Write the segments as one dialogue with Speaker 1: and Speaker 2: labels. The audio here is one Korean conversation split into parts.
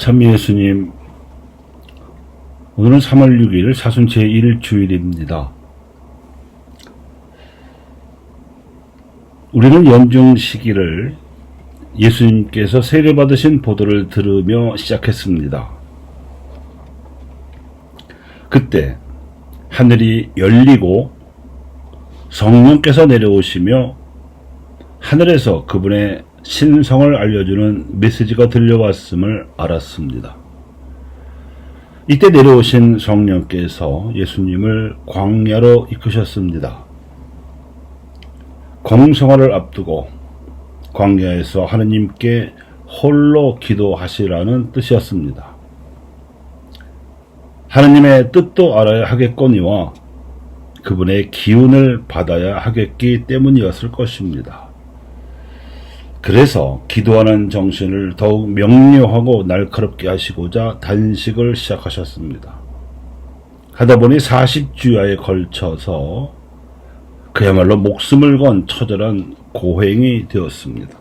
Speaker 1: 참 예수님, 오늘은 3월 6일 사순 제1주일입니다. 우리는 연중 시기를 예수님께서 세례받으신 보도를 들으며 시작했습니다. 그때 하늘이 열리고 성령께서 내려오시며 하늘에서 그분의 신성을 알려주는 메시지가 들려왔음을 알았습니다. 이때 내려오신 성령께서 예수님을 광야로 이끄셨습니다. 공성화를 앞두고 광야에서 하느님께 홀로 기도하시라는 뜻이었습니다. 하느님의 뜻도 알아야 하겠거니와 그분의 기운을 받아야 하겠기 때문이었을 것입니다. 그래서 기도하는 정신을 더욱 명료하고 날카롭게 하시고자 단식을 시작하셨습니다. 하다 보니 40주야에 걸쳐서 그야말로 목숨을 건 처절한 고행이 되었습니다.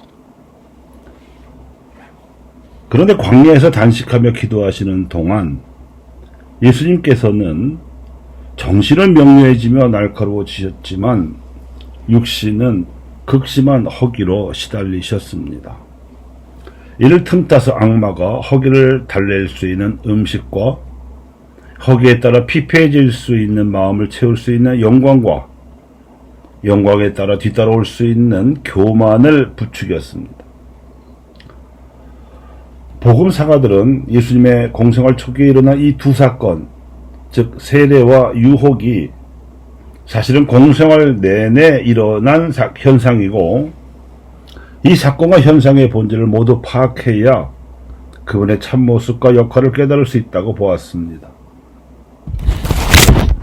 Speaker 1: 그런데 광야에서 단식하며 기도하시는 동안 예수님께서는 정신은 명료해지며 날카로워지셨지만 육신은 극심한 허기로 시달리셨습니다. 이를 틈타서 악마가 허기를 달랠 수 있는 음식과 허기에 따라 피폐해질 수 있는 마음을 채울 수 있는 영광과 영광에 따라 뒤따라올 수 있는 교만을 부추겼습니다. 복음 사가들은 예수님의 공생활 초기에 일어난 이 두 사건, 즉 세례와 유혹이 사실은 공생활 내내 일어난 사, 현상이고 이 사건과 현상의 본질을 모두 파악해야 그분의 참모습과 역할을 깨달을 수 있다고 보았습니다.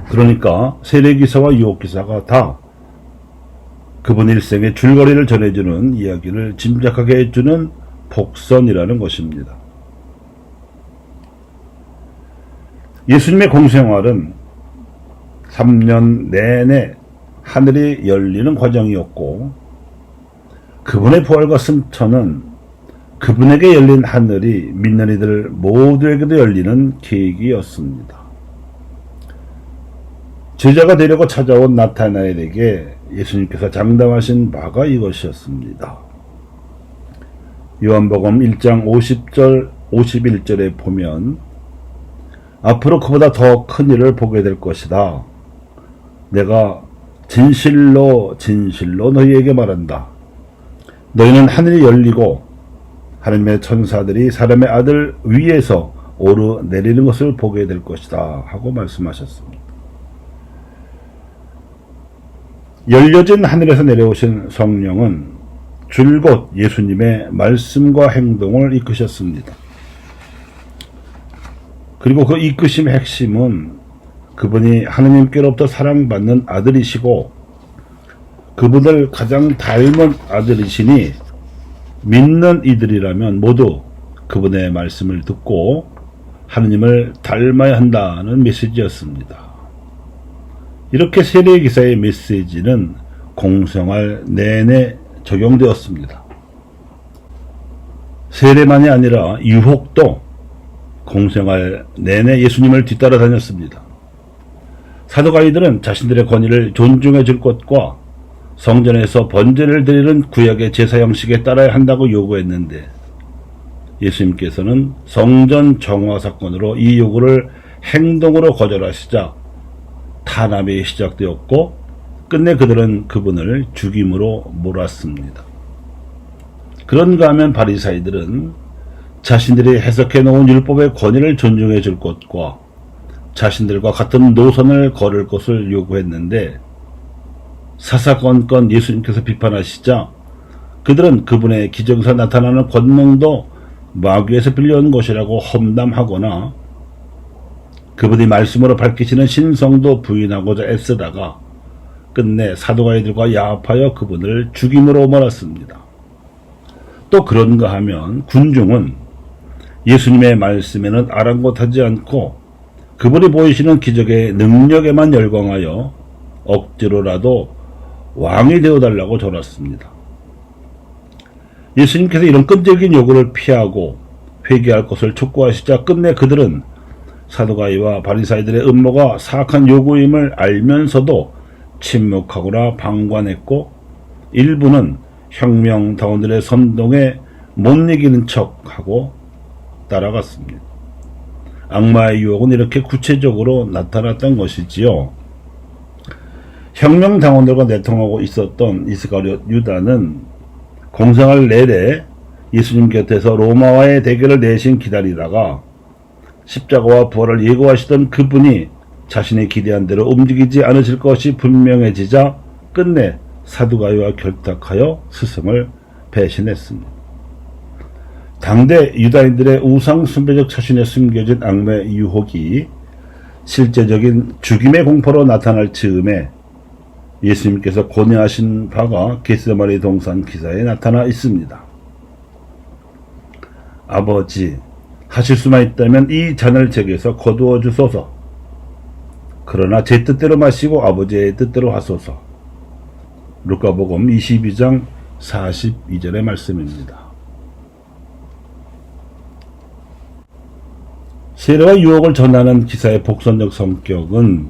Speaker 1: 그러니까 세례기사와 유혹기사가 다 그분 일생의 줄거리를 전해주는 이야기를 짐작하게 해주는 복선이라는 것입니다. 예수님의 공생활은 3년 내내 하늘이 열리는 과정이었고 그분의 부활과 승천은 그분에게 열린 하늘이 믿는 이들 모두에게도 열리는 계기였습니다. 제자가 되려고 찾아온 나타나엘에게 예수님께서 장담하신 바가 이것이었습니다. 요한복음 1장 50절 51절에 보면 앞으로 그보다 더 큰 일을 보게 될 것이다. 내가 진실로 진실로 너희에게 말한다. 너희는 하늘이 열리고 하나님의 천사들이 사람의 아들 위에서 오르 내리는 것을 보게 될 것이다 하고 말씀하셨습니다. 열려진 하늘에서 내려오신 성령은 줄곧 예수님의 말씀과 행동을 이끄셨습니다. 그리고 그 이끄심의 핵심은 그분이 하느님께로부터 사랑받는 아들이시고 그분을 가장 닮은 아들이시니 믿는 이들이라면 모두 그분의 말씀을 듣고 하느님을 닮아야 한다는 메시지였습니다. 이렇게 세례기사의 메시지는 공생활 내내 적용되었습니다. 세례만이 아니라 유혹도 공생활 내내 예수님을 뒤따라 다녔습니다. 사도가이들은 자신들의 권위를 존중해 줄 것과 성전에서 번제를 드리는 구약의 제사 형식에 따라야 한다고 요구했는데 예수님께서는 성전 정화 사건으로 이 요구를 행동으로 거절하시자 탄압이 시작되었고 끝내 그들은 그분을 죽임으로 몰았습니다. 그런가 하면 바리사이들은 자신들이 해석해 놓은 율법의 권위를 존중해 줄 것과 자신들과 같은 노선을 걸을 것을 요구했는데 사사건건 예수님께서 비판하시자 그들은 그분의 기정사 나타나는 권능도 마귀에서 빌려온 것이라고 험담하거나 그분이 말씀으로 밝히시는 신성도 부인하고자 애쓰다가 끝내 사도가이들과 야합하여 그분을 죽임으로 몰았습니다. 또 그런가 하면 군중은 예수님의 말씀에는 아랑곳하지 않고 그분이 보이시는 기적의 능력에만 열광하여 억지로라도 왕이 되어달라고 졸았습니다. 예수님께서 이런 끈질긴 요구를 피하고 회개할 것을 촉구하시자 끝내 그들은 사두가이와 바리사이들의 음모가 사악한 요구임을 알면서도 침묵하거나 방관했고 일부는 혁명다원들의 선동에 못 이기는 척하고 따라갔습니다. 악마의 유혹은 이렇게 구체적으로 나타났던 것이지요. 혁명당원들과 내통하고 있었던 이스가리ot 유다는 공생활 내내 예수님 곁에서 로마와의 대결을 내신 기다리다가 십자가와 부활을 예고하시던 그분이 자신의 기대한 대로 움직이지 않으실 것이 분명해지자 끝내 사두가이와 결탁하여 스승을 배신했습니다. 당대 유다인들의 우상 숭배적 처신에 숨겨진 악마의 유혹이 실제적인 죽임의 공포로 나타날 즈음에 예수님께서 고뇌하신 바가 게스마리 동산 기사에 나타나 있습니다. 아버지, 하실 수만 있다면 이 잔을 제게서 거두어 주소서. 그러나 제 뜻대로 마시고 아버지의 뜻대로 하소서. 루카복음 22장 42절의 말씀입니다. 세례와 유혹을 전하는 기사의 복선적 성격은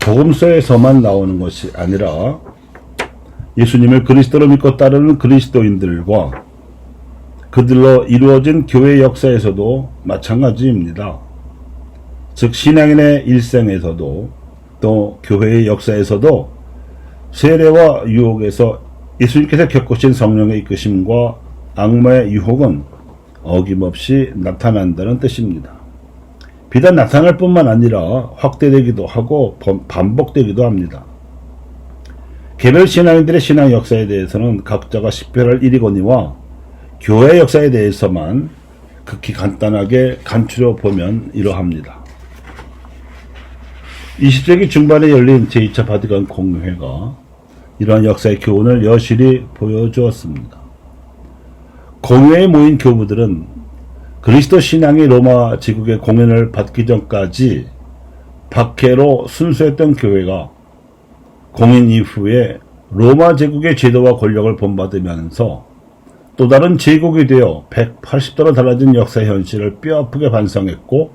Speaker 1: 복음서에서만 나오는 것이 아니라 예수님을 그리스도로 믿고 따르는 그리스도인들과 그들로 이루어진 교회 역사에서도 마찬가지입니다. 즉 신앙인의 일생에서도 또 교회의 역사에서도 세례와 유혹에서 예수님께서 겪으신 성령의 이끄심과 악마의 유혹은 어김없이 나타난다는 뜻입니다. 비단 나타날 뿐만 아니라 확대되기도 하고 반복되기도 합니다. 개별 신앙인들의 신앙 역사에 대해서는 각자가 식별할 일이거니와 교회 역사에 대해서만 극히 간단하게 간추려 보면 이러합니다. 20세기 중반에 열린 제2차 바티칸 공회가 이러한 역사의 교훈을 여실히 보여주었습니다. 공회에 모인 교부들은 그리스도 신앙이 로마 제국의 공연을 받기 전까지 박해로 순수했던 교회가 공인 이후에 로마 제국의 제도와 권력을 본받으면서 또 다른 제국이 되어 180도로 달라진 역사 현실을 뼈아프게 반성했고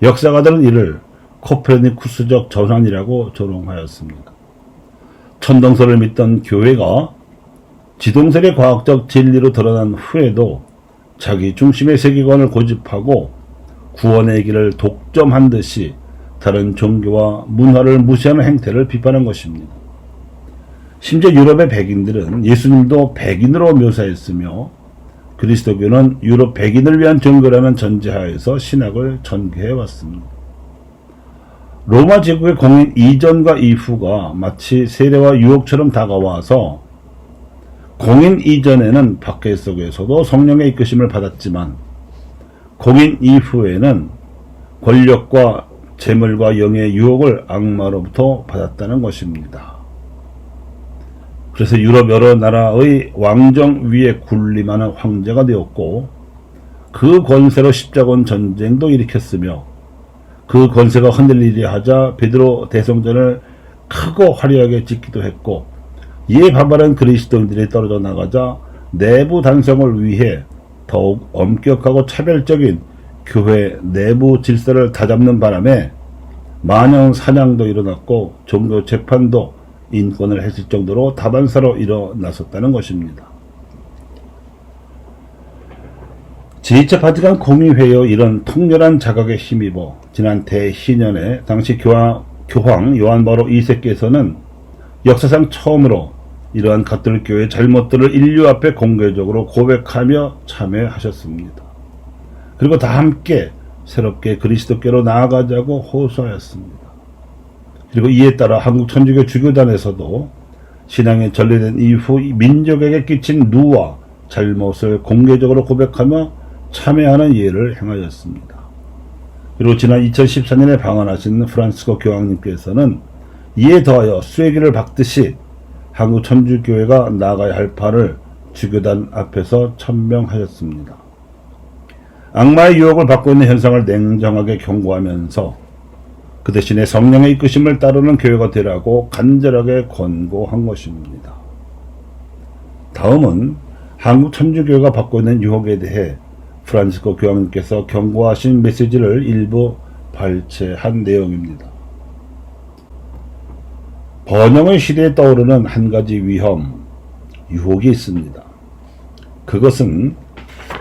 Speaker 1: 역사가들은 이를 코페르니쿠스적 전환이라고 조롱하였습니다. 천동설을 믿던 교회가 지동설의 과학적 진리로 드러난 후에도 자기 중심의 세계관을 고집하고 구원의 길을 독점한 듯이 다른 종교와 문화를 무시하는 행태를 비판한 것입니다. 심지어 유럽의 백인들은 예수님도 백인으로 묘사했으며 그리스도교는 유럽 백인을 위한 종교라는 전제하에서 신학을 전개해 왔습니다. 로마 제국의 공인 이전과 이후가 마치 세례와 유혹처럼 다가와서 공인 이전에는 박해 속에서도 성령의 이끄심을 받았지만 공인 이후에는 권력과 재물과 영의 유혹을 악마로부터 받았다는 것입니다. 그래서 유럽 여러 나라의 왕정 위에 군림하는 황제가 되었고 그 권세로 십자군 전쟁도 일으켰으며 그 권세가 흔들리려 하자 베드로 대성전을 크고 화려하게 짓기도 했고 이에 반발한 그리스도인들이 떨어져 나가자 내부 단성을 위해 더욱 엄격하고 차별적인 교회 내부 질서를 다잡는 바람에 만영 사냥도 일어났고 종교 재판도 인권을 했을 정도로 다반사로 일어났었다는 것입니다. 제2차 바티칸 공의회의 이런 통렬한 자각에 힘입어 지난 대희년에 당시 교황, 교황 요한 바로 2세께서는 역사상 처음으로 이러한 가톨릭교회의 잘못들을 인류 앞에 공개적으로 고백하며 참여하셨습니다. 그리고 다 함께 새롭게 그리스도께로 나아가자고 호소하였습니다. 그리고 이에 따라 한국 천주교 주교단에서도 신앙에 전래된 이후 민족에게 끼친 누와 잘못을 공개적으로 고백하며 참여하는 예를 행하였습니다. 그리고 지난 2014년에 방한하신 프란스코 교황님께서는 이에 더하여 쐐기를 박듯이 한국 천주교회가 나가야 할 바를 주교단 앞에서 천명하였습니다. 악마의 유혹을 받고 있는 현상을 냉정하게 경고하면서 그 대신에 성령의 이끄심을 따르는 교회가 되라고 간절하게 권고한 것입니다. 다음은 한국 천주교회가 받고 있는 유혹에 대해 프란시스코 교황님께서 경고하신 메시지를 일부 발췌한 내용입니다. 번영의 시대에 떠오르는 한 가지 위험, 유혹이 있습니다. 그것은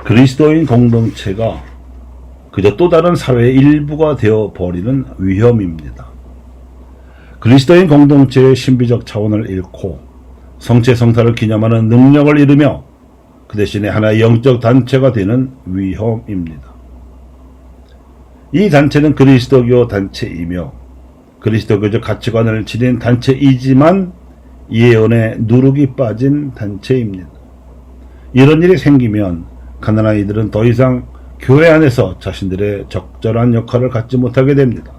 Speaker 1: 그리스도인 공동체가 그저 또 다른 사회의 일부가 되어 버리는 위험입니다. 그리스도인 공동체의 신비적 차원을 잃고 성체 성사를 기념하는 능력을 잃으며 그 대신에 하나의 영적 단체가 되는 위험입니다. 이 단체는 그리스도교 단체이며 그리스도교적 가치관을 지닌 단체이지만 예언에 누룩이 빠진 단체입니다. 이런 일이 생기면 가난한 이들은 더 이상 교회 안에서 자신들의 적절한 역할을 갖지 못하게 됩니다.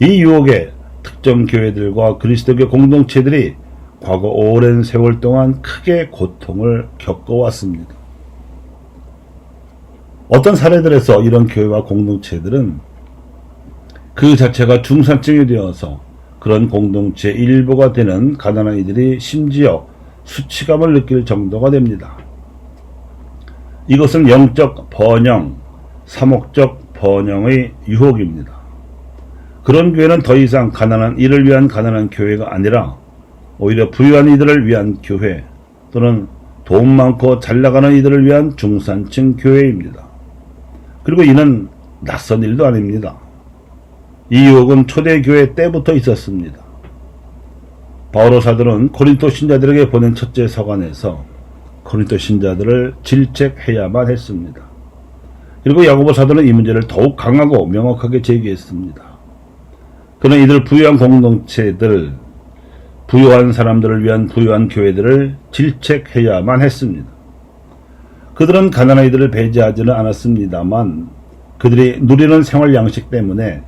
Speaker 1: 이 유혹에 특정 교회들과 그리스도교 공동체들이 과거 오랜 세월 동안 크게 고통을 겪어왔습니다. 어떤 사례들에서 이런 교회와 공동체들은 그 자체가 중산층이 되어서 그런 공동체 일부가 되는 가난한 이들이 심지어 수치감을 느낄 정도가 됩니다. 이것은 영적 번영, 사목적 번영의 유혹입니다. 그런 교회는 더 이상 가난한 이를 위한 가난한 교회가 아니라 오히려 부유한 이들을 위한 교회 또는 돈 많고 잘 나가는 이들을 위한 중산층 교회입니다. 그리고 이는 낯선 일도 아닙니다. 이 유혹은 초대교회 때부터 있었습니다. 바오로 사도는 코린토 신자들에게 보낸 첫째 서간에서 코린토 신자들을 질책해야만 했습니다. 그리고 야고보 사도는 이 문제를 더욱 강하고 명확하게 제기했습니다. 그는 이들 부유한 공동체들, 부유한 사람들을 위한 부유한 교회들을 질책해야만 했습니다. 그들은 가난한 이들을 배제하지는 않았습니다만 그들이 누리는 생활 양식 때문에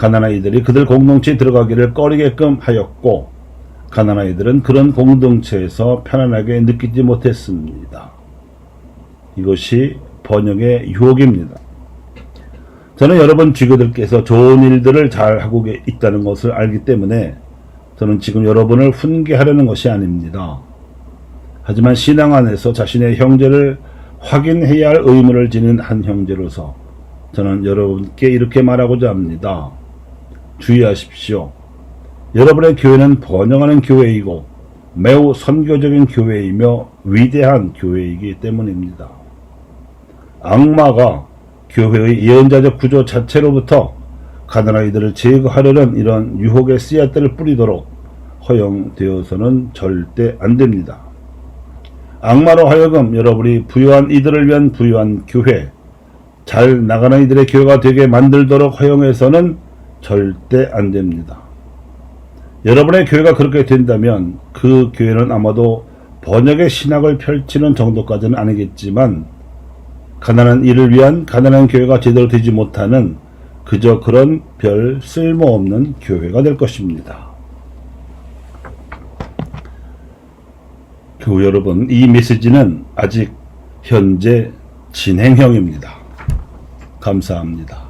Speaker 1: 가난한 이들이 그들 공동체에 들어가기를 꺼리게끔 하였고 가난한 이들은 그런 공동체에서 편안하게 느끼지 못했습니다. 이것이 번영의 유혹입니다. 저는 여러분 주교들께서 좋은 일들을 잘 하고 있다는 것을 알기 때문에 저는 지금 여러분을 훈계하려는 것이 아닙니다. 하지만 신앙 안에서 자신의 형제를 확인해야 할 의무를 지닌 한 형제로서 저는 여러분께 이렇게 말하고자 합니다. 주의하십시오. 여러분의 교회는 번영하는 교회이고 매우 선교적인 교회이며 위대한 교회이기 때문입니다. 악마가 교회의 예언자적 구조 자체로부터 가난한 이들을 제거하려는 이런 유혹의 씨앗들을 뿌리도록 허용되어서는 절대 안 됩니다. 악마로 하여금 여러분이 부유한 이들을 위한 부유한 교회, 잘 나가는 이들의 교회가 되게 만들도록 허용해서는 절대 안 됩니다. 여러분의 교회가 그렇게 된다면 그 교회는 아마도 번역의 신학을 펼치는 정도까지는 아니겠지만 가난한 이를 위한 가난한 교회가 제대로 되지 못하는 그저 그런 별 쓸모없는 교회가 될 것입니다. 교우 여러분, 이 메시지는 아직 현재 진행형입니다. 감사합니다.